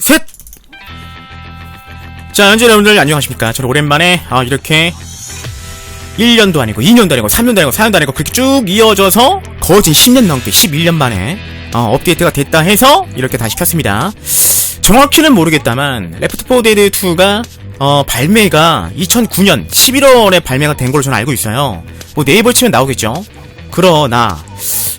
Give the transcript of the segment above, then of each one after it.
셋! 자, 현재 여러분들 안녕하십니까. 저는 오랜만에, 아, 이렇게, 1년도 아니고, 2년도 아니고, 3년도 아니고, 4년도 아니고, 그렇게 쭉 이어져서, 거의 지금 10년 넘게, 11년 만에, 어, 업데이트가 됐다 해서, 이렇게 다시 켰습니다. 정확히는 모르겠다만, 레프트 4 데드 2가, 어, 발매가 2009년 11월에 발매가 된 걸로 저는 알고 있어요. 뭐 네이버 치면 나오겠죠. 그러나,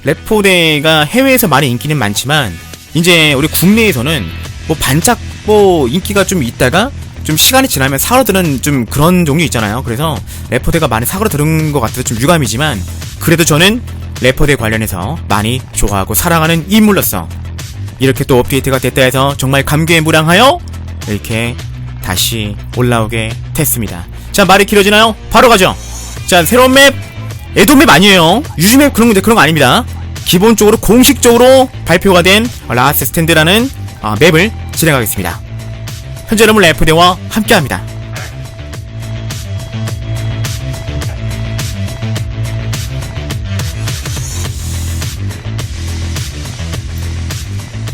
레포데가 해외에서 많이 인기는 많지만 이제 우리 국내에서는 뭐 반짝 뭐 인기가 좀 있다가 좀 시간이 지나면 사그러드는 좀 그런 종류 있잖아요. 그래서 레포데가 많이 사그러드는 것 같아서 좀 유감이지만 그래도 저는 레포데 관련해서 많이 좋아하고 사랑하는 인물로서 이렇게 또 업데이트가 됐다 해서 정말 감개무량하여 이렇게 다시 올라오게 됐습니다. 자 말이 길어지나요? 바로 가죠. 자 새로운 맵 에도맵 아니에요. 유즈맵 그런 건데 그런 거 아닙니다. 기본적으로 공식적으로 발표가 된 라스 스탠드라는 어, 맵을 진행하겠습니다. 현재 여러분 레프대와 함께합니다.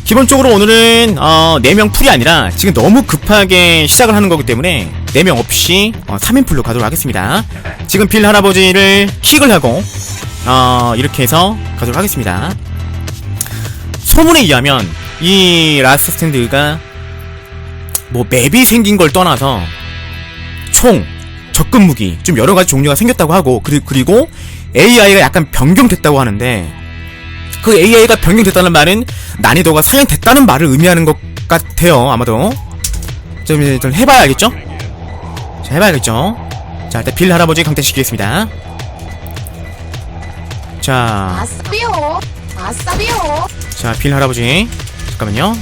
기본적으로 오늘은 어, 4명 풀이 아니라 지금 너무 급하게 시작을 하는 거기 때문에 4명 없이 어, 3인 풀로 가도록 하겠습니다. 지금 빌 할아버지를 킥을 하고 어, 이렇게 해서 가도록 하겠습니다. 소문에 의하면 이 라스트 스탠드가 뭐 맵이 생긴 걸 떠나서 총, 접근 무기 좀 여러 가지 종류가 생겼다고 하고 그리, 그리고 AI가 약간 변경됐다고 하는데 그 AI가 변경됐다는 말은 난이도가 상향됐다는 말을 의미하는 것 같아요 아마도. 좀 일단 해봐야 알겠죠? 자 해봐야겠죠? 자 일단 빌 할아버지 강퇴시키겠습니다. 자. 아싸비오. 아싸비오. 자, 빌 할아버지. 잠깐만요.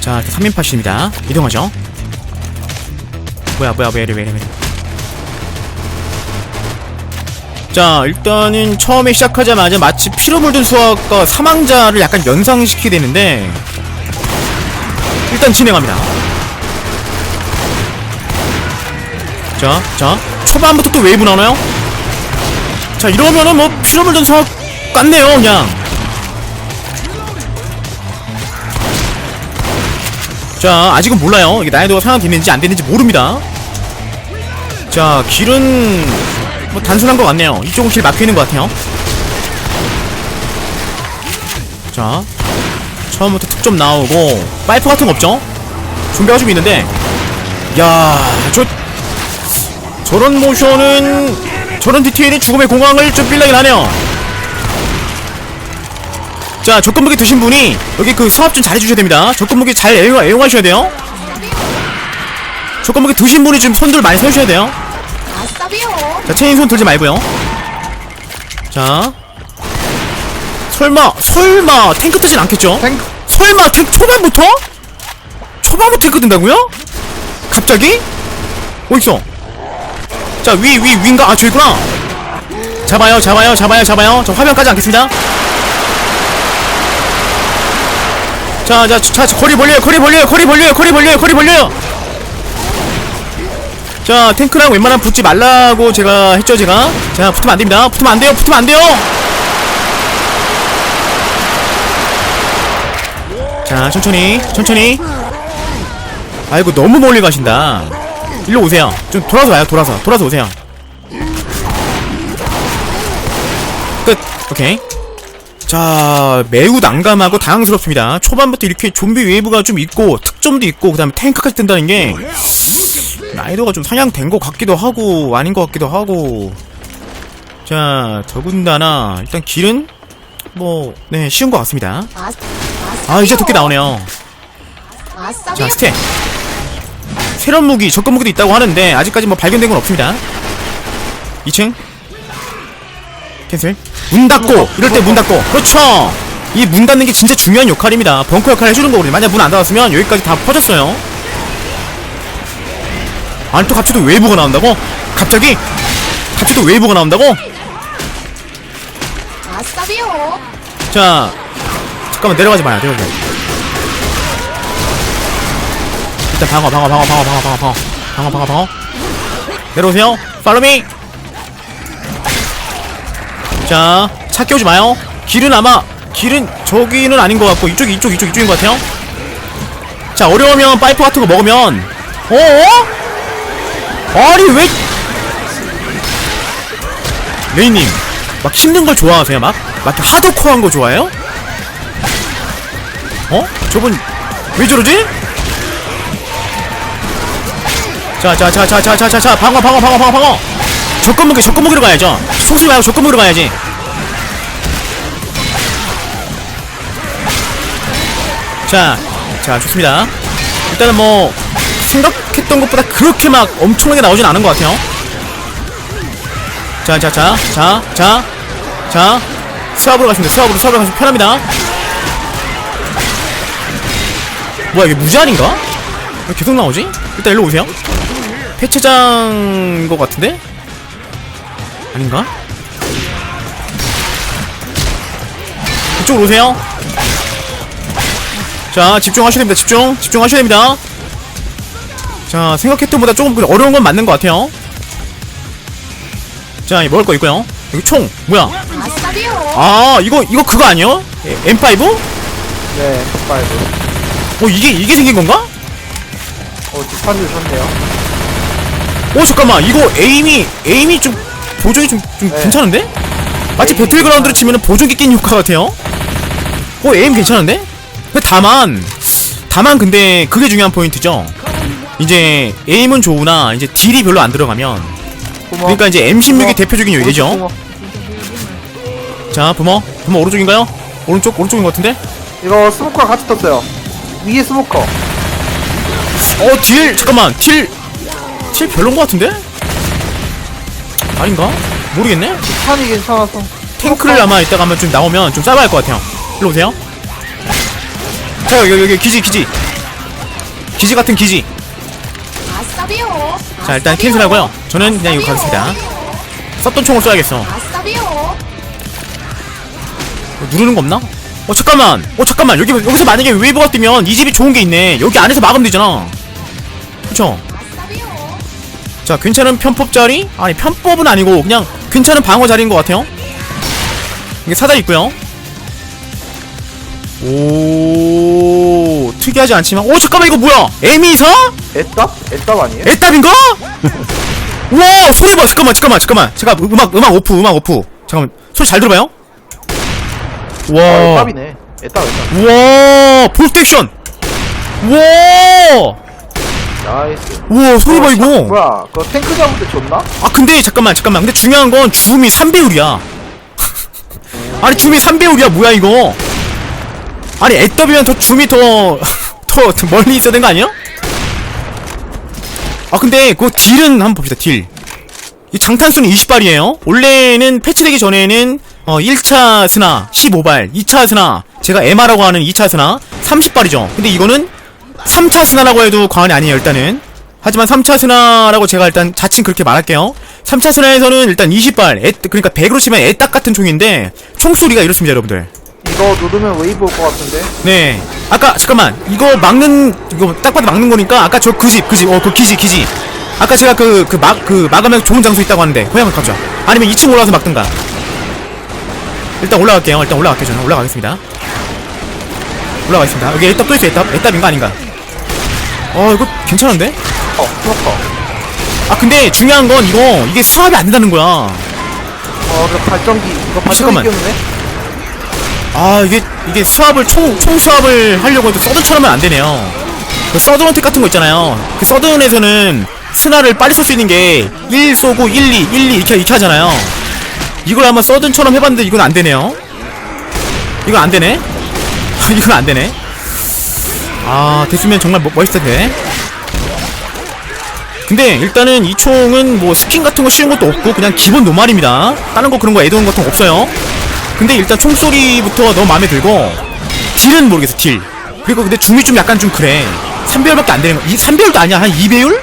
자, 3인 팟입니다. 이동하죠. 뭐야, 뭐야, 왜 이래, 왜 이래, 왜 이래. 자, 일단은 처음에 시작하자마자 마치 피로 물든 수학과 사망자를 약간 연상시키게 되는데, 일단 진행합니다. 자, 자, 초반부터 또 웨이브 나오나요? 자, 이러면은 뭐 피로 물든 수학 깠네요 그냥 자 아직은 몰라요. 이게 난이도가 상향됐는지 안 됐는지 모릅니다. 자 길은 뭐 단순한 것 같네요. 이쪽은 길 막혀있는 것 같아요. 자 처음부터 특점 나오고 파이프 같은 거 없죠? 준비가 좀 있는데. 야저 저런 모션은 저런 디테일이 죽음의 공황을 좀 빌라긴 하네요 자, 접근무기 드신 분이 여기 그 사업 좀 잘해주셔야 됩니다. 접근무기 잘 애용, 애용하셔야 돼요. 접근무기 드신 분이 좀 손들 많이 세우셔야 돼요. 자, 체인 손 들지 말고요. 자, 설마, 설마 탱크 뜨진 않겠죠? 탱크. 설마 탱크 초반부터? 초반부터 탱크 든다고요? 갑자기? 어딨어? 자, 위, 위, 위인가? 아, 저기 있구나. 잡아요, 잡아요, 잡아요, 잡아요. 저 화면 까지 않겠습니다. 자, 자, 자, 자, 거리 벌려요, 거리 벌려요, 거리 벌려요, 거리 벌려요, 거리 벌려요. 자, 탱크랑 웬만하면 붙지 말라고 제가 했죠, 제가. 자, 붙으면 안 됩니다. 붙으면 안 돼요, 붙으면 안 돼요. 자, 천천히, 천천히. 아이고, 너무 멀리 가신다. 일로 오세요. 좀 돌아서 와요, 돌아서. 돌아서 오세요. 끝. 오케이. 자, 매우 난감하고 당황스럽습니다. 초반부터 이렇게 좀비 웨이브가 좀 있고, 특점도 있고, 그 다음에 탱크까지 뜬다는 게, 난이도가 좀 상향된 것 같기도 하고, 아닌 것 같기도 하고. 자, 더군다나, 일단 길은, 뭐, 네, 쉬운 것 같습니다. 아, 이제 도끼 나오네요. 자, 스택. 새로운 무기, 접근 무기도 있다고 하는데, 아직까지 뭐 발견된 건 없습니다. 2층. 캔슬. 문 닫고! 이럴 때 문 닫고! 그렇죠! 이 문 닫는 게 진짜 중요한 역할입니다. 벙커 역할을 해주는 거거든요. 만약 문 안 닫았으면 여기까지 다 퍼졌어요. 아니, 또 갑자기 또 웨이브가 나온다고? 갑자기? 갑자기 또 웨이브가 나온다고? 자, 잠깐만 내려가지 마요. 내려가지 마요. 일단 방어, 방어, 방어, 방어, 방어, 방어, 방어, 방어, 방어, 방어. 내려오세요. 팔로미. 자, 차 끼우지 마요. 길은 아마 길은 저기는 아닌 것 같고 이쪽 이쪽 이쪽 이쪽인 것 같아요 자 어려우면 파이프 같은 거 먹으면 어어? 아니 왜 레이님 막 힘든 걸 좋아하세요 막? 막 하드코어한 거 좋아해요? 어? 저분 왜 저러지? 자 자 자 자 자 자 자 자 방어 방어 방어 방어 방어 적금 먹이러 가야죠 속쓰지 말고 먹이러 가야지 자, 자, 좋습니다. 일단은 뭐, 생각했던 것보다 그렇게 막 엄청나게 나오진 않은 것 같아요. 자, 자, 자, 자, 자, 자, 수압으로 가시면 돼. 수압으로, 수압으로 가시면 편합니다. 뭐야, 이게 무제한인가? 왜 계속 나오지? 일단 일로 오세요. 폐체장인 것 같은데? 아닌가? 이쪽으로 오세요. 자 집중하셔야 됩니다 집중 집중하셔야 됩니다 자 생각했던 보다 조금 어려운 건 맞는 것 같아요 자이 먹을 거 있고요 여기 총 뭐야 아싸비오. 아 이거 이거 그거 아니에요? 에, M5? 네, F5. 어 이게 이게 생긴 건가? 어, 뒷판을 샀네요. 어 잠깐만 이거 에임이 에임이 좀 보정이 좀, 좀 네. 괜찮은데? 마치 에임이 배틀그라운드로 치면은 보정기 낀 효과 같아요 어 에임 괜찮은데? 다만 다만 근데 그게 중요한 포인트죠 이제 에임은 좋으나 이제 딜이 별로 안 들어가면 부모. 그러니까 이제 M16의 부모. 대표적인 부모. 자 부모 부모 오른쪽인가요? 오른쪽 오른쪽인 것 같은데? 이거 스모커 같이 떴어요. 위에 스모커. 어 딜 잠깐만 딜 딜 별론 것 같은데? 아닌가? 모르겠네 판이 괜찮아서. 탱크를 아마 이따가 한번 좀 나오면 좀 싸봐야 할 것 같아요. 일로 오세요. 자, 여기, 여기, 기지, 기지. 기지 같은 기지. 자, 일단 캔슬하고요. 저는 그냥 이거 가겠습니다. 썼던 총을 쏴야겠어. 어, 누르는 거 없나? 어, 잠깐만. 어, 잠깐만. 여기, 여기서 만약에 웨이브가 뜨면 이 집이 좋은 게 있네. 여기 안에서 막으면 되잖아. 그쵸? 자, 괜찮은 편법 자리? 아니, 편법은 아니고, 그냥 괜찮은 방어 자리인 것 같아요. 이게 사다리 있고요. 오, 특이하지 않지만, 오, 잠깐만, 이거 뭐야? 에미사? 애답? 애답 아니에요? 애답인가? 우와, 소리 봐, 잠깐만, 잠깐만, 잠깐만. 제가 음악, 음악 오프, 음악 오프. 잠깐만, 소리 잘 들어봐요. 아, 와, 애답이네. 애답, 애답. 우와, 볼트 액션. 우와, 나이스. 우와, 소리 봐, 이거. 뭐야, 그거 탱크 잡을 때 줬나? 아 근데 잠깐만 잠깐만 근데 중요한 건 줌이 3배율이야 아니 줌이 3배율이야 뭐야 이거 아니 애더비면 더 줌이 더, 더, 더 멀리 있어야 되는 거 아니야? 아 근데 그 딜은 한번 봅시다 딜 이 장탄수는 20발이에요 원래는 패치되기 전에는 어 1차 스나 15발 2차 스나 제가 에마라고 하는 2차 스나 30발이죠 근데 이거는 3차 스나라고 해도 과언이 아니에요 일단은. 하지만 3차 스나라고 제가 일단 자칭 그렇게 말할게요. 3차 스나에서는 일단 20발 애, 그러니까 100으로 치면 애딱 같은 총인데 총소리가 이렇습니다 여러분들. 이거 누르면 웨이브 올 것 같은데? 네. 아까 잠깐만. 이거 막는 이거 딱 봐도 막는 거니까 아까 저 그 집 그집 어 그 기지 기지. 아까 제가 그 그 막그 막으면 좋은 장소 있다고 하는데 한번 가죠 아니면 2층 올라가서 막든가. 일단 올라갈게요. 일단 올라갈게요. 저는. 올라가겠습니다. 올라가겠습니다. 여기 애답 또 있어 애답 애답인가 아닌가 어 이거 괜찮은데 어, 스모커. 아 근데 중요한 건 이거 이게 수압이 안 된다는 거야 어, 그 발전기. 이거 발전기 잠깐만. 끼웠네? 아 이게 이게 수압을 총, 총 수압을 하려고 해도 서든처럼 하면 안 되네요 그 서든 어택 같은 거 있잖아요 그 서든에서는 스나를 빨리 쏠 수 있는 게 1 쏘고 1, 2, 1, 2 이렇게, 이렇게 하잖아요 이걸 한번 서든처럼 해봤는데 이건 안 되네요 이건 안 되네 이건 안 되네 아 됐으면 정말 멋- 멋있을 텐데. 근데 일단은 이 총은 뭐 스킨 같은 거 씌운 것도 없고 그냥 기본 노말입니다. 다른 거 그런 거 애드온 같은 거 없어요. 근데 일단 총소리부터 너무 마음에 들고 딜은 모르겠어 딜. 그리고 근데 줌이 좀 약간 좀 그래. 3배율밖에 안 되는 거. 이, 3배율도 아니야. 한 2배율?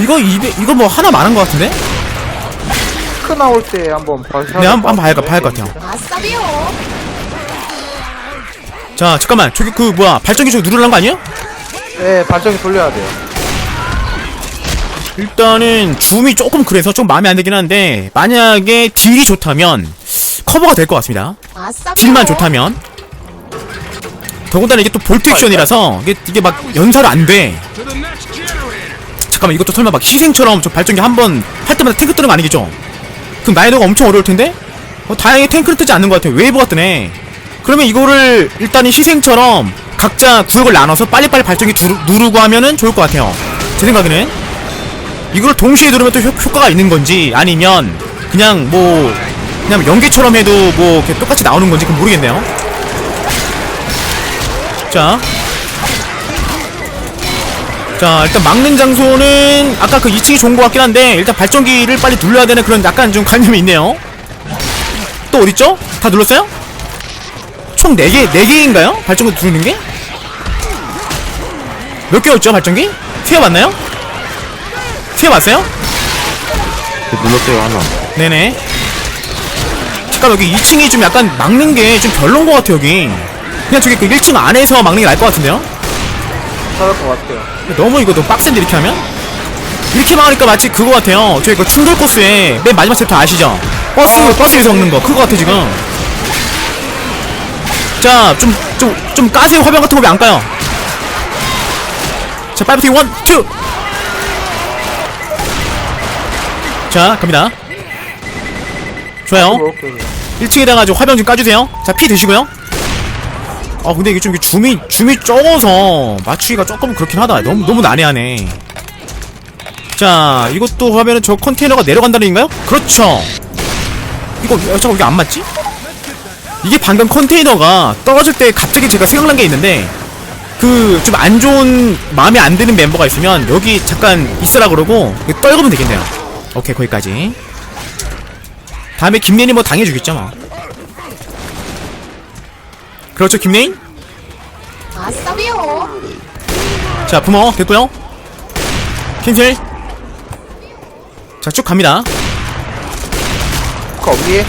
이거 2배 이거 뭐 하나 많은 거 같은데? 탱크 나올 때 한번 봐주셔야 네 한번 한번 봐야 봐야 할 것 같아요. 자 잠깐만 저기 그 뭐야 발전기 저기 누르는 거 아니에요? 네, 발전기 돌려야 돼요. 일단은 줌이 조금 그래서 좀 마음에 안 들긴 한데 만약에 딜이 좋다면 커버가 될 것 같습니다. 딜만 좋다면 더군다나 이게 또 볼트 액션이라서 이게, 이게 막 연사를 안돼 잠깐만 이것도 설마 막 희생처럼 저 발전기 한 번 할 때마다 탱크 뜨는 거 아니겠죠? 그럼 난이도가 엄청 어려울 텐데? 어, 다행히 탱크를 뜨지 않는 것 같아요 웨이브가 뜨네 그러면 이거를 일단은 희생처럼 각자 구역을 나눠서 빨리빨리 발전기 두르, 누르고 하면은 좋을 것 같아요 제 생각에는 이걸 동시에 누르면 또 효, 효과가 있는 건지 아니면 그냥 뭐 그냥 연계처럼 해도 뭐 이렇게 똑같이 나오는 건지 그건 모르겠네요 자. 자, 일단 막는 장소는 아까 그 2층이 좋은 것 같긴 한데 일단 발전기를 빨리 눌러야 되는 그런 약간 좀 관념이 있네요. 또 어딨죠? 다 눌렀어요? 총 4개, 4개인가요? 발전기 누르는 게? 몇 개였죠, 발전기? 튀어봤나요? 튀어봤어요? 눌렀어요 하나 네네. 잠깐 여기 2층이 좀 약간 막는 게 좀 별론 것 같아요, 여기. 그냥 저기 그 1층 안에서 막는 게 나을 것 같은데요? 잘할 것 같아요. 너무 이거 너무 빡센데 이렇게 하면? 이렇게 막으니까 마치 그거 같아요 저희 그 충돌 코스에 맨 마지막 챕터 아시죠? 버스 버스에서 먹는 거 그거 같아 지금 자 좀 좀 좀 까세요 화병 같은 거 왜 안 까요? 자 파이팅 원 투! 자 갑니다 좋아요 오케이, 오케이. 1층에다가 좀 화병 좀 까주세요. 자, 피 드시고요. 아, 근데 이게 좀 이게 줌이, 줌이 적어서 맞추기가 조금 그렇긴 하다. 너무, 너무 난해하네. 자, 이것도 하면은 저 컨테이너가 내려간다는 얘기인가요? 그렇죠. 이거, 어, 잠깐, 이게 안 맞지? 이게 방금 컨테이너가 떨어질 때 갑자기 제가 생각난 게 있는데, 그, 좀 안 좋은, 마음에 안 드는 멤버가 있으면 여기 잠깐 있으라 그러고, 떨구면 되겠네요. 오케이, 거기까지. 다음에 김래인이 뭐 당해주겠죠 뭐 그렇죠 김래인? 아싸비오. 자 부모 됐고요 캔슬 자 쭉 갑니다 거 위에.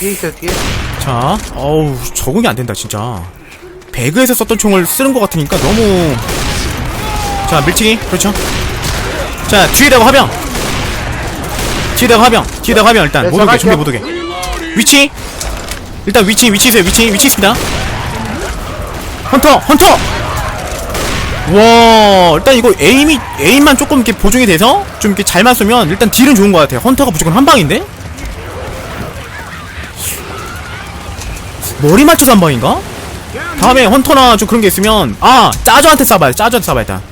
뒤에 있어요, 뒤에. 자 어우 적응이 안 된다 진짜. 배그에서 썼던 총을 쓰는 것 같으니까 너무. 자 밀치기. 그렇죠? 자 뒤에다가 화병 뒤에다가 화병 뒤에다가 화병 일단. 네, 못 오게 준비 들어갈게요. 못 오게. 위치. 일단 위치 위치세요. 위치 위치 있습니다. 헌터 헌터! 와 일단 이거 에임이 에임만 조금 이렇게 보정이 돼서 좀 이렇게 잘만 쏘면 일단 딜은 좋은 것 같아요. 헌터가 무조건 한 방인데 머리 맞춰서 한 방인가? 다음에 헌터나 좀 그런 게 있으면 아 짜조한테 쏴봐요. 짜조한테 쏴봐요 일단.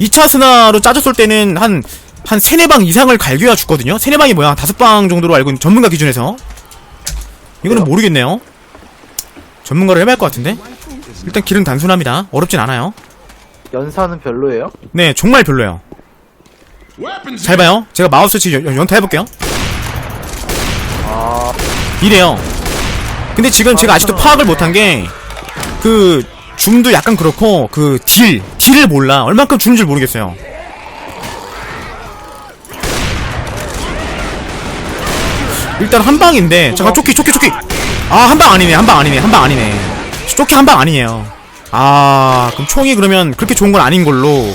2차 스나로 짜조 쏠 때는 한 한 세네 방 이상을 갈겨야 죽거든요? 세네 방이 뭐야? 다섯 방 정도로 알고 있는 전문가 기준에서? 이거는 모르겠네요. 전문가로 해봐야 할 것 같은데? 일단 길은 단순합니다. 어렵진 않아요. 연사는 별로예요? 네 정말 별로예요. 잘 봐요. 제가 마우스 치 연- 연타 해볼게요. 아, 이래요. 근데 지금 제가 아직도 파악을 못한 게, 그, 줌도 약간 그렇고, 그, 딜, 딜을 몰라. 얼만큼 주는 줄 모르겠어요. 일단 한 방인데, 잠깐, 쪼끼, 쪼끼, 쪼끼! 아, 한 방 아니네, 한 방 아니네, 한 방 아니네. 쪼끼 한 방 아니에요. 아, 그럼 총이 그러면 그렇게 좋은 건 아닌 걸로.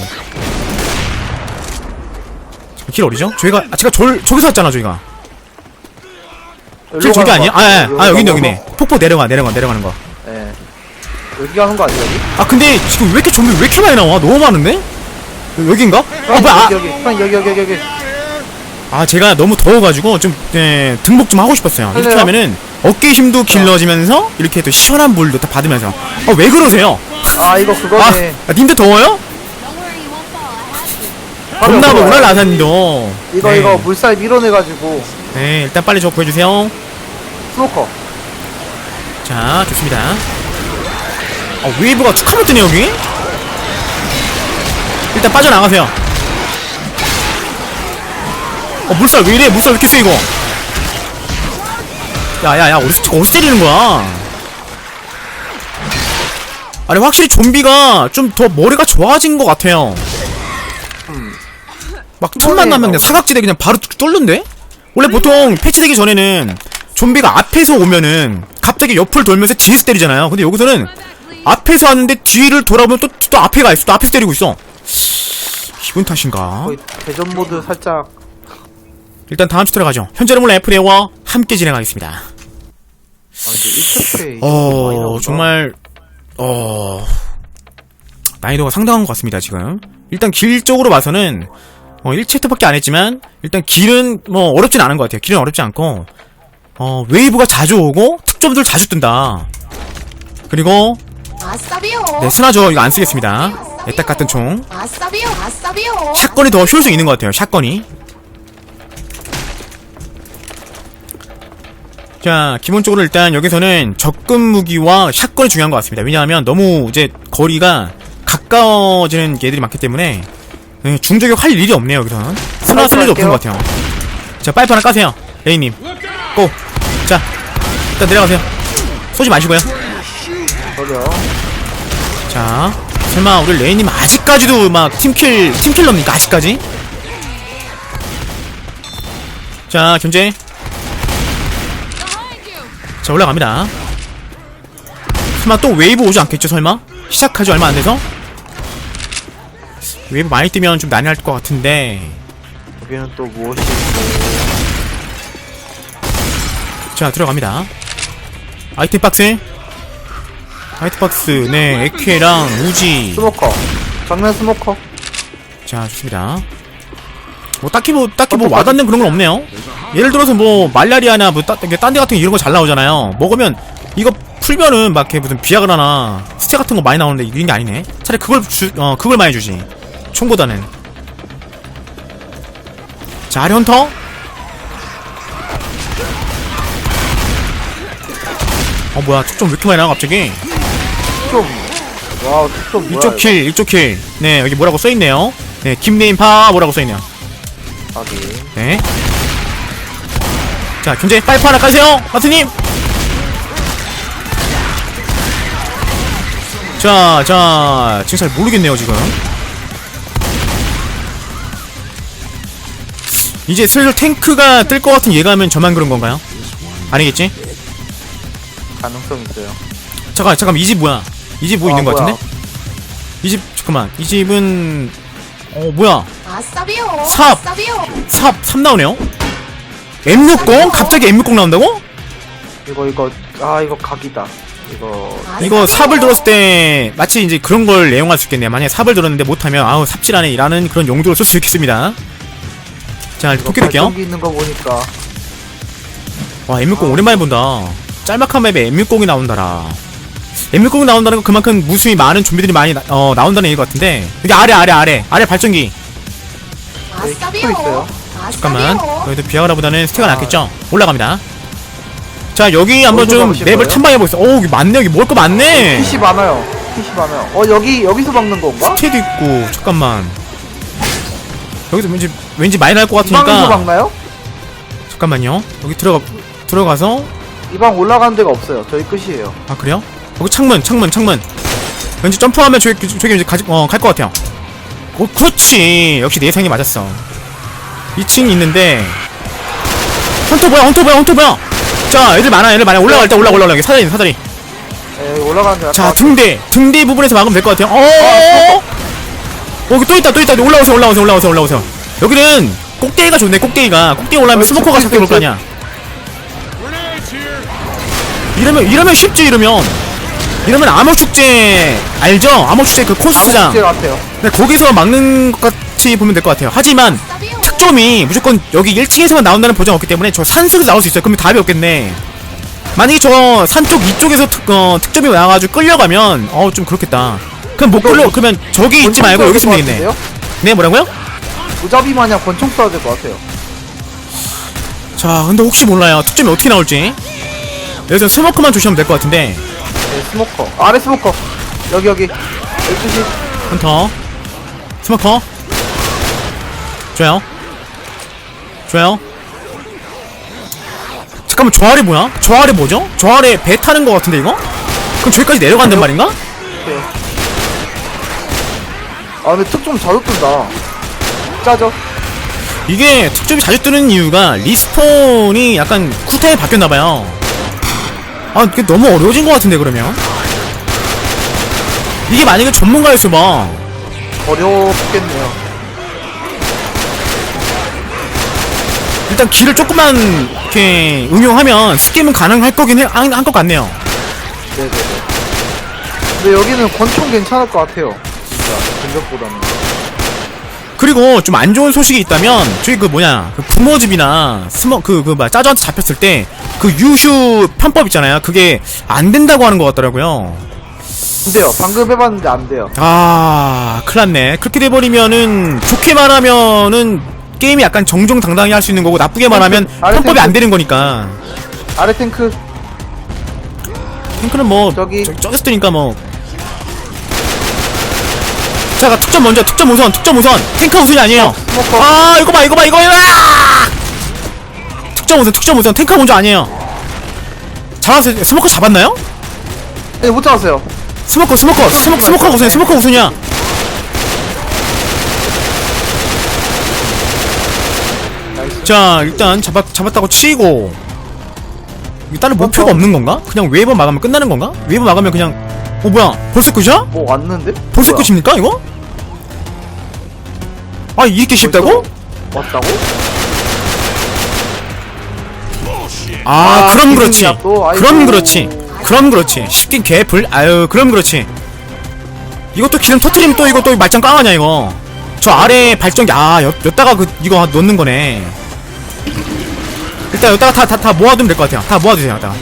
길 어디죠? 저희가, 아, 제가 저, 저기서 왔잖아, 저희가. 길 저기 아니야? 아, 아, 아, 여기 있네, 여기 있네. 폭포 내려가, 내려가, 내려가는 거. 예. 여기 가는 거 아니야, 여기? 아, 근데 지금 왜 이렇게 좀비 왜 이렇게 많이 나와? 너무 많은데? 여- 여긴가? 아, 형, 뭐야? 아, 여기, 여기, 형, 여기, 여기, 여기, 여기. 아, 제가 너무 더워가지고 좀, 예, 등복 좀 하고 싶었어요. 이렇게? 하면은 어깨 힘도 길러지면서 이렇게 또 시원한 물도 다 받으면서. 아, 왜 그러세요? 아, 이거 아, 그거네. 아, 님도 더워요? 바로 겁나 그거야. 보구나, 라사님도. 이거, 네. 이거 물살 밀어내가지고. 네, 일단 빨리 저 구해주세요. 스모커. 자, 좋습니다. 아, 웨이브가 툭 하면 뜨네, 여기? 일단 빠져나가세요. 어, 물살 왜 이래? 물살 왜 이렇게 세, 이거? 야, 야, 야, 어디서, 어디서 때리는 거야? 아니, 확실히 좀비가 좀 더 머리가 좋아진 것 같아요. 막 틈만 나면 그냥 사각지대 그냥 바로 뚫- 뚫는데? 원래 보통 패치되기 전에는 좀비가 앞에서 오면은 갑자기 옆을 돌면서 뒤에서 때리잖아요. 근데 여기서는 앞에서 왔는데 뒤를 돌아보면 또, 또 앞에 가 있어. 또 앞에서 때리고 있어. 기분 탓인가? 거의 대전 모드 살짝. 일단 다음 주 들어가죠. 현재는 물론 애플에와 함께 진행하겠습니다. 아, 근데 1차 어, 정말, 어, 난이도가 상당한 것 같습니다, 지금. 일단 길 쪽으로 봐서는, 어, 1챕터밖에 안 했지만, 일단 길은, 뭐, 어렵진 않은 것 같아요. 길은 어렵지 않고, 어, 웨이브가 자주 오고, 특점들 자주 뜬다. 그리고. 네, 스나저 이거 안 쓰겠습니다. 애딱 같은 총. 샷건이 더 효율성 있는 것 같아요, 샷건이. 자, 기본적으로 일단 여기서는 접근 무기와 샷건이 중요한 것 같습니다. 왜냐하면 너무 이제 거리가 가까워지는 얘들이 많기 때문에 네, 중저격 할 일이 없네요, 여기서는. 스나 쓸 일이 없는 것 같아요. 자, 파이프 하나 까세요. 레이님. 고! 자, 일단 내려가세요. 쏘지 마시고요. 자, 설마 우리 레이님 아직까지도 막 팀킬, 팀킬러입니까? 아직까지? 자, 견제. 자, 올라갑니다. 설마 또 웨이브 오지 않겠죠, 설마? 시작하지 얼마 안 돼서? 웨이브 많이 뜨면 좀 난해할 것 같은데. 여기는 또 무엇이 자, 들어갑니다. 아이템 박스. 아이템 박스, 네, 에케랑 우지. 스모커. 정면 스모커. 자, 좋습니다. 뭐, 딱히 뭐, 딱히 뭐, 어떡하지? 와닿는 그런 건 없네요. 예를 들어서 뭐, 말라리아나 뭐, 따, 딴데 같은 거 이런 거 잘 나오잖아요. 먹으면, 이거 풀면은 막, 이렇게 무슨 비아그라나, 스테 같은 거 많이 나오는데, 이런 게 아니네. 차라리 그걸 주, 어, 그걸 많이 주지. 총보다는. 자, 아리 헌터. 어, 뭐야, 촉좀 왜 이렇게 많이 나와, 갑자기? 좀. 와우, 좀 뭐야. 이쪽 킬, 이쪽 킬. 네, 여기 뭐라고 써있네요. 네, 김네임 파, 뭐라고 써있네요. 이거. 확인. 네. 자, 경제 파이프 하나 까세요, 마트님. 자, 자, 지금 잘 모르겠네요, 지금. 이제 슬슬 탱크가 뜰 것 같은 예감은 저만 그런 건가요? 아니겠지? 가능성 있어요. 잠깐, 잠깐, 이 집 뭐야? 이 집뭐 아, 있는 것 뭐야. 같은데? 이 집, 잠깐만, 이 집은, 어, 뭐야? 아싸비요. 삽. 아싸비요. 삽, 삽 나오네요? M60? 갑자기 M60 나온다고? 이거, 이거, 아, 이거 각이다. 이거, 이거 삽을 들었을 때 마치 이제 그런 걸 내용할 수 있겠네요. 만약에 삽을 들었는데 못하면 아우 삽질하네 라는 그런 용도로 쓸 수 있겠습니다. 도끼 들게요. 발전기 있는 거 보니까. 와, M60 오랜만에 본다. 짤막한 맵에 M60이 나온다라. M60이 나온다는 건 그만큼 무수히 많은 좀비들이 많이 나, 어, 나온다는 얘기 같은데. 여기 아래, 아래, 아래. 아래 발전기. 아싸비요. 있어요. 잠깐만. 아싸비요. 여기도 비아그라보다는 스테가 아. 낫겠죠? 올라갑니다. 자, 여기 한번 어디서 좀 맵을 거예요? 탐방해보겠어. 오, 여기 많네. 여기 먹을 거 많네. PC 많아요. PC 많아요. 어, 여기, 여기서 막는 건가? 스테도 있고, 잠깐만. 여기서 왠지, 왠지 많이 날 것 이 방에서 같으니까. 막나요? 잠깐만요. 여기 들어가, 들어가서. 이방 올라가는 데가 없어요. 저희 끝이에요. 아, 그래요? 여기 창문, 창문, 창문. 왠지 점프하면 저기, 저기 이제 가지, 어, 갈 것 같아요. 오, 그렇지. 역시 내 예상이 맞았어. 2층이 있는데. 헌터 뭐야, 헌터 뭐야, 헌터 뭐야! 자, 애들 많아, 애들 많아. 올라갈 때 올라가, 올라가. 여기 사다리, 사다리. 예, 여기 올라가는 데가 자, 다- 등대. 등대 부분에서 막으면 될 것 같아요. 어, 어, 여기 또 있다, 또 있다. 올라오세요, 올라오세요, 올라오세요, 올라오세요. 여기는 꼭대기가 좋네, 꼭대기가. 꼭대기 올라오면 어, 스모커가 올 거. 아니야. 이러면, 이러면 쉽지, 이러면. 이러면 암호 축제, 알죠? 암호 축제 그 코스장. 네, 거기서 막는 것 같이 보면 될 것 같아요. 하지만. 특점이 무조건 여기 1층에서만 나온다는 보장 없기 때문에 저 산 속에서 나올 수 있어요. 그러면 답이 없겠네. 만약에 저 산 쪽 이쪽에서 특, 어, 특점이 나와가지고 끌려가면 어좀 그렇겠다. 그럼 못 끌려 그러면 저기 있지 말고 여기 있으면 되겠네. 네 뭐라고요? 무자비 마냥 권총 쏴야 될 것 같아요. 자 근데 혹시 몰라요. 특점이 어떻게 나올지. 여기서 스모크만 조심하면 될 것 같은데. 네, 스모커. 아래 스모커. 여기, 여기. 12시. 헌터 스모커 좋아요. 좋아요. 잠깐만 저 아래 뭐야? 저 아래 뭐죠? 저 아래 배 타는 것 같은데 이거? 그럼 저기까지 내려간단 말인가? 오케이. 아, 근데 특좀 자주 뜬다. 짜죠? 이게 특점이 자주 뜨는 이유가 리스폰이 약간 쿨타임이 바뀌었나봐요 아 이게 너무 어려워진 것 같은데 그러면 이게 만약에 전문가였어봐 어렵겠네요. 일단 길을 조금만 이렇게 응용하면 스킵은 가능할 거긴 한것 같네요. 네네네. 근데 여기는 권총 괜찮을 것 같아요. 진짜 공격보다는. 그리고 좀 안 좋은 소식이 있다면 저기 그 뭐냐 그 부모집이나 스모 그그 뭐야 짜조한테 잡혔을 때 그 유슈 편법 있잖아요. 그게 안 된다고 하는 것 같더라고요. 안 돼요. 방금 해봤는데 안 돼요. 아, 큰일났네. 그렇게 돼버리면은, 좋게 말하면은, 게임이 약간 정정당당히 할 수 있는 거고, 나쁘게 말하면, 아래 편법이 탱크. 안 되는 거니까. 아래 탱크 탱크는 뭐, 저기. 저, 저기서 뜨니까 뭐. 자, 특점 먼저, 특점 우선, 특점 우선. 탱크 우선이 아니에요. 스모커. 아, 이거 봐, 이거 봐, 이거 봐! 특점 우선, 특점 우선. 탱크 먼저 아니에요. 잡았어요. 스모커 잡았나요? 네, 못 잡았어요. 스모커, 스모커, 스모, 스모커 우선이야, 스모커 우선이야. 자, 일단 잡았, 잡았다고 치고. 다른 목표가 없는 건가? 그냥 웨이버 막으면 끝나는 건가? 웨이버 막으면 그냥, 어, 뭐야, 벌써 끝이야? 뭐 왔는데? 벌써 뭐야? 끝입니까, 이거? 아, 이렇게 쉽다고? 왔다고? 아, 아, 그럼 그렇지. 기분이야, 또. 아이고. 그럼 그렇지. 그럼 그렇지. 쉽긴 개풀. 아유, 그럼 그렇지. 이것도 기름 터트리면 또 이거 또 말짱 깡하냐 이거. 저 아래 발전기 아, 여, 여다가 그 이거 넣는 거네. 일단 여기다가 다 다 다 모아두면 될 것 같아요. 다 모아두세요. 여기다가.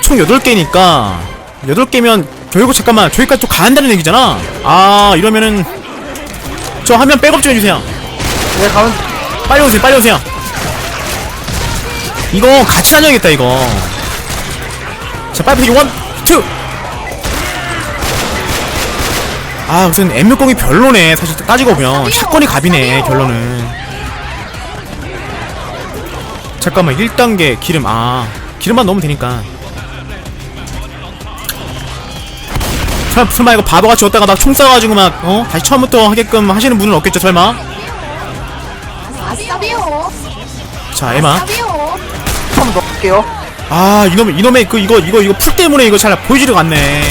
총 8개니까 8개면 결국 잠깐만 저기까지 또 가한다는 얘기잖아. 아, 이러면은 저 화면 백업 좀 해주세요. 네, 가면 빨리 오세요, 빨리 오세요. 이거 같이 다녀야겠다, 이거. 자, 빨리 원, 투. 아, 무슨 M60이 별로네. 사실 따지고 보면 샷건이 갑이네, 결론은. 잠깐만, 1단계 기름. 아, 기름만 넣으면 되니까. 설마, 설마 이거 바보같이 왔다가 막 총 쏴가지고 막, 어? 다시 처음부터 하게끔 하시는 분은 없겠죠, 설마? 아싸비오. 자, 에마. 아싸비오. 한번 넣을게요. 아 이놈의 이놈의 그 이거 이거 이거 풀 때문에 이거 잘 보여지지가 않네.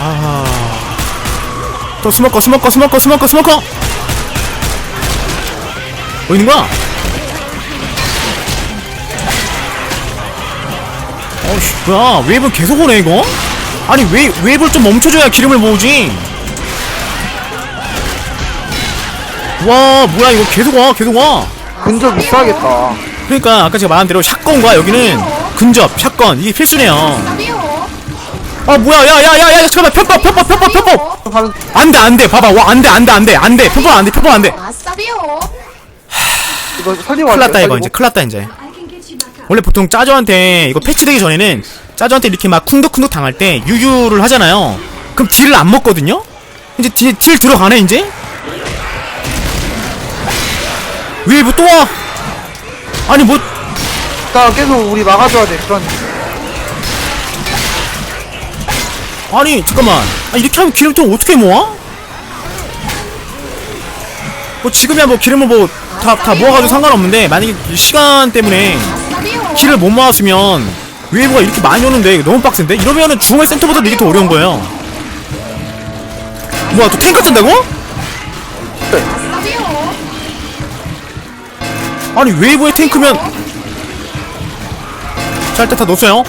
아하. 또 스모커 스모커 스모커 스모커 스모커. 뭐 있는 거야? 어씨 뭐야 웨이브 계속 오네 이거? 아니 웨이 웨이브를 좀 멈춰줘야 기름을 모으지. 와 뭐야 이거 계속 와 계속 와. 근접 비싸겠다. 그러니까 아까 제가 말한 대로 샷건과 여기는 근접 샷건 이게 필수네요. 아 뭐야 야야야야 잠깐만 편법 편법 편법 편법 안돼 안돼 봐봐 와 안돼 안돼 안돼 안돼 편법 안돼 편법 안돼 아싸비오. 이거 큰일 났다 갈게요, 이거 이제 살리고. 큰일 났다 이제 원래 보통 짜조한테 이거 패치되기 전에는 짜조한테 이렇게 막 쿵덕쿵덕 당할 때 유유를 하잖아요. 그럼 딜을 안 먹거든요? 이제 딜, 딜 들어가네 이제? 웨이브 또 와? 아니 뭐. 나 계속 우리 막아줘야 돼. 그런. 아니 잠깐만. 아, 이렇게 하면 기름통 어떻게 모아? 뭐 지금이야 뭐 기름을 뭐 다 다 모아가지고 상관없는데 만약에 이 시간 때문에 기를 못 모았으면 웨이브가 이렇게 많이 오는데 너무 빡센데? 이러면은 중앙 센터보다 이게 더 어려운 거예요 뭐야 또 뜬다고? 아싸비오. 아니 웨이브의 탱크면 자 일단 다 넣었어요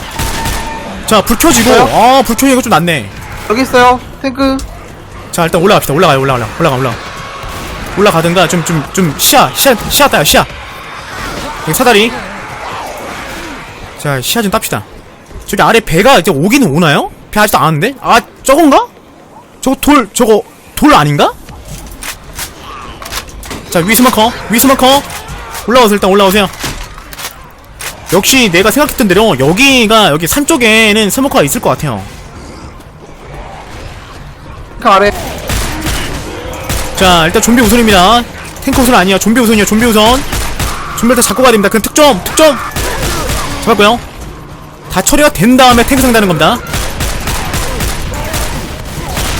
자불 켜지고? 아불 켜지는 거좀 낫네 여기 있어요. 탱크. 자 일단 올라갑시다 올라가요 올라가 올라가 올라가 올라가든가 좀 좀 좀 시야 시야 시야 따요 시야 여기 사다리 자 시야 좀 땁시다 저기 아래 배가 이제 오기는 오나요? 배 아직도 안 왔는데? 아 저건가? 저거 돌 저거 돌 아닌가? 자 위스마커 위스마커 올라오세요 일단 올라오세요 역시 내가 생각했던 대로 여기가 여기 산 쪽에는 스모커가 있을 것 같아요 탱크 아래. 자 일단 좀비 우선입니다 탱크 우선 아니야 좀비 우선이야 좀비 우선 좀비 일단 잡고 가야 됩니다 그 특점 특점 잡았고요. 다 처리가 된 다음에 탱크 상대하는 겁니다.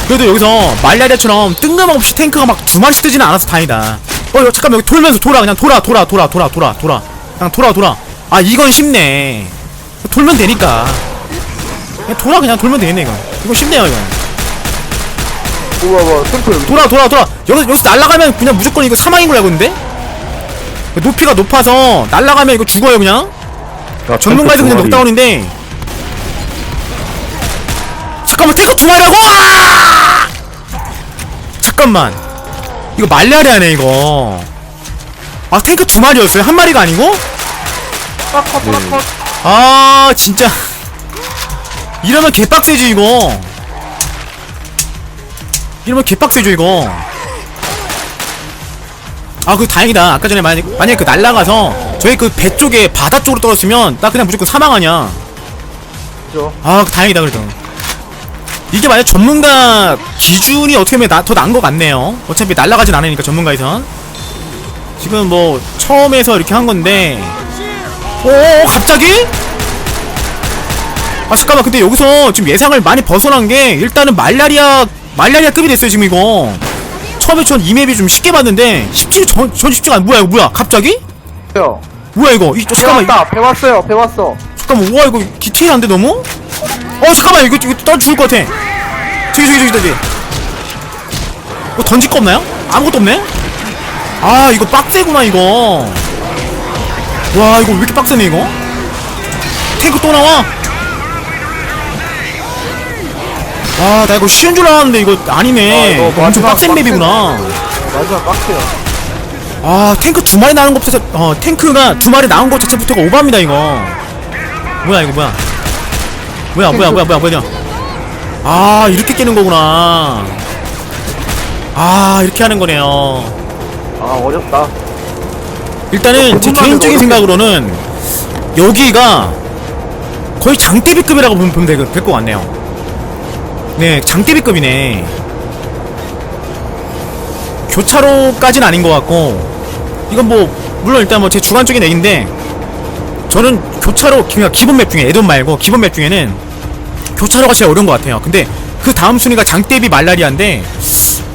그래도 여기서 말라리아처럼 뜬금없이 탱크가 막 두 마리씩 뜨지는 않아서 다행이다. 어 이거 잠깐만 여기 돌면서 돌아 그냥 돌아 돌아 돌아 돌아 돌아 돌아. 그냥 돌아 돌아. 아 이건 쉽네. 돌면 되니까. 그냥 돌아 그냥 돌면 되겠네 이거 이거 쉽네요 이거 뭐야 탱크 여기. 돌아 돌아 돌아. 여기서 여기서 날아가면 그냥 무조건 이거 사망인 걸 알고 있는데? 높이가 높아서 날아가면 이거 죽어요 그냥 야, 전문가에서 그냥. 녹다운인데. 잠깐만 탱크 두 마리라고? 아! 잠깐만. 이거 말라리아네 이거. 아 탱크 두 마리였어요? 한 마리가 아니고? 빡컷 빡컷 아 진짜. 이러면 개빡세지 이거. 이러면 개빡세죠 이거. 아 그 다행이다. 아까 전에 만약, 만약에 그 날라가서 저희 그 배 쪽에 바다 쪽으로 떨어졌으면 나 그냥 무조건 사망하냐. 그죠? 아 다행이다 그래도. 이게 만약 전문가 기준이 어떻게 보면 나, 더 나은 것 같네요. 어차피 날라가진 않으니까 전문가에선. 지금 뭐 처음에서 이렇게 한 건데. 오 갑자기? 아 잠깐만. 근데 여기서 지금 예상을 많이 벗어난 게 일단은 말라리아 말라리아 급이 됐어요 지금 이거. 처음에 전 이 맵이 좀 쉽게 봤는데 쉽지 전, 전 쉽지가 않 뭐야 이거 뭐야? 갑자기? 요. 뭐야 이거? 이, 저, 잠깐만 왔다. 배 왔어요. 배 왔어. 잠깐만 우와 이거 디테일한데 너무? 어 잠깐만 이거 이거 떠 죽을 것 같아. 저기 저기 저기 저기. 뭐 던질 거 없나요? 아무것도 없네? 아 이거 빡세구나 이거. 와 이거 왜 이렇게 빡세네 이거? 탱크 또 나와. 와 나 이거 쉬운 줄 알았는데 이거 아니네. 아, 이거 마지막 빡센 맵이구나. 마지막 빡세요 아 탱크 두 마리 나온 것 자체 어 탱크가 두 마리 나온 것 자체부터가 오바입니다 이거. 뭐야 이거 뭐야? 뭐야 뭐야 뭐야 뭐야 뭐야 아 이렇게 깨는 거구나. 아 이렇게 하는 거네요. 아 어렵다. 일단은 제 개인적인 생각으로는 여기가 거의 장대비급이라고 보면 될것 같네요. 네 장대비급이네. 교차로까지는 아닌 것 같고 이건 뭐 물론 일단 뭐 제 주관적인 얘기인데 저는 교차로 그냥 기본 맵 중에 애돈 말고 기본 맵 중에는 교차로가 제일 어려운 것 같아요 근데 그 다음 순위가 장대비 말라리아인데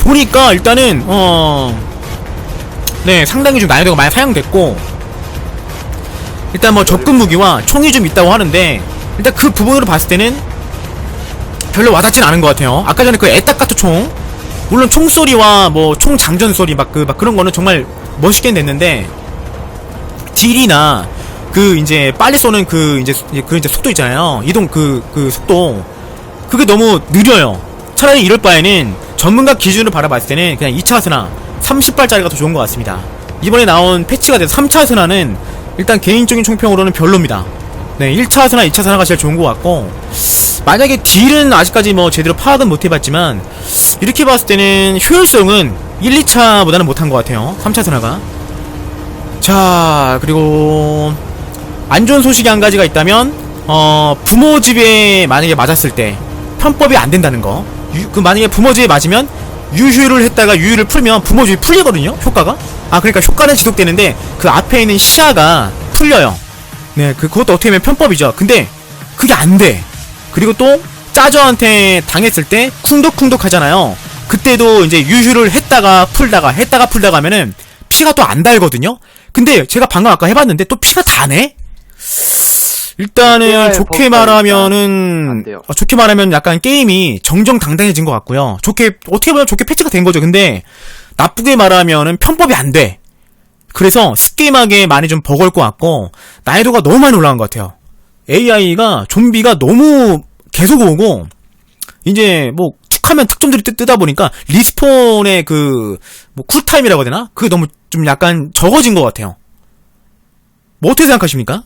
보니까 일단은 어 네, 상당히 좀 난이도가 많이 사용됐고 일단 뭐 접근 무기와 총이 좀 있다고 하는데 일단 그 부분으로 봤을 때는 별로 와닿진 않은 것 같아요. 아까 전에 그 에따카토 총 물론 총소리와 뭐 총 장전 소리 막 그 막 그런 거는 정말 멋있게 냈는데 딜이나 그 이제 빨리 쏘는 그 이제 그 이제 속도 있잖아요. 이동 그그 속도 그게 너무 느려요. 차라리 이럴 바에는 전문가 기준으로 바라봤을 때는 그냥 2차 스나 30발짜리가 더 좋은 것 같습니다. 이번에 나온 패치가 돼서 3차 스나는 일단 개인적인 총평으로는 별로입니다. 네, 1차 스나, 2차 스나가 제일 좋은 것 같고 만약에 딜은 아직까지 뭐 제대로 파악은 못 해봤지만 이렇게 봤을 때는 효율성은 1, 2차보다는 못한 것 같아요. 3차 스나가. 자, 그리고 안 좋은 소식이 한 가지가 있다면 어 부모 집에 만약에 맞았을 때 편법이 안 된다는 거. 유- 그 만약에 부모 집에 맞으면 유휴를 했다가 유휴를 풀면 부모 집이 풀리거든요. 효과가. 아 그러니까 효과는 지속되는데 그 앞에 있는 시야가 풀려요. 네, 그 그것도 어떻게 보면 편법이죠. 근데 그게 안 돼. 그리고 또 짜저한테 당했을 때 쿵덕쿵덕 하잖아요. 그때도 이제 유휴를 했다가 풀다가 했다가 풀다가 하면은 피가 또 안 달거든요. 근데 제가 방금 아까 해봤는데 또 피가 다네. 일단은 좋게 말하면은. 어, 좋게 말하면 약간 게임이 정정당당해진 것 같고요. 좋게 어떻게 보면 좋게 패치가 된 거죠. 근데 나쁘게 말하면은 편법이 안 돼. 그래서 스게임하게 많이 좀 버거울 것 같고 난이도가 너무 많이 올라간 것 같아요. AI가 좀비가 너무 계속 오고 이제 뭐툭 하면 특점들이 뜨, 뜨다 보니까 리스폰의 그 뭐 쿨타임이라고 해야 되나? 그게 너무 좀 약간 적어진 것 같아요. 뭐 어떻게 생각하십니까?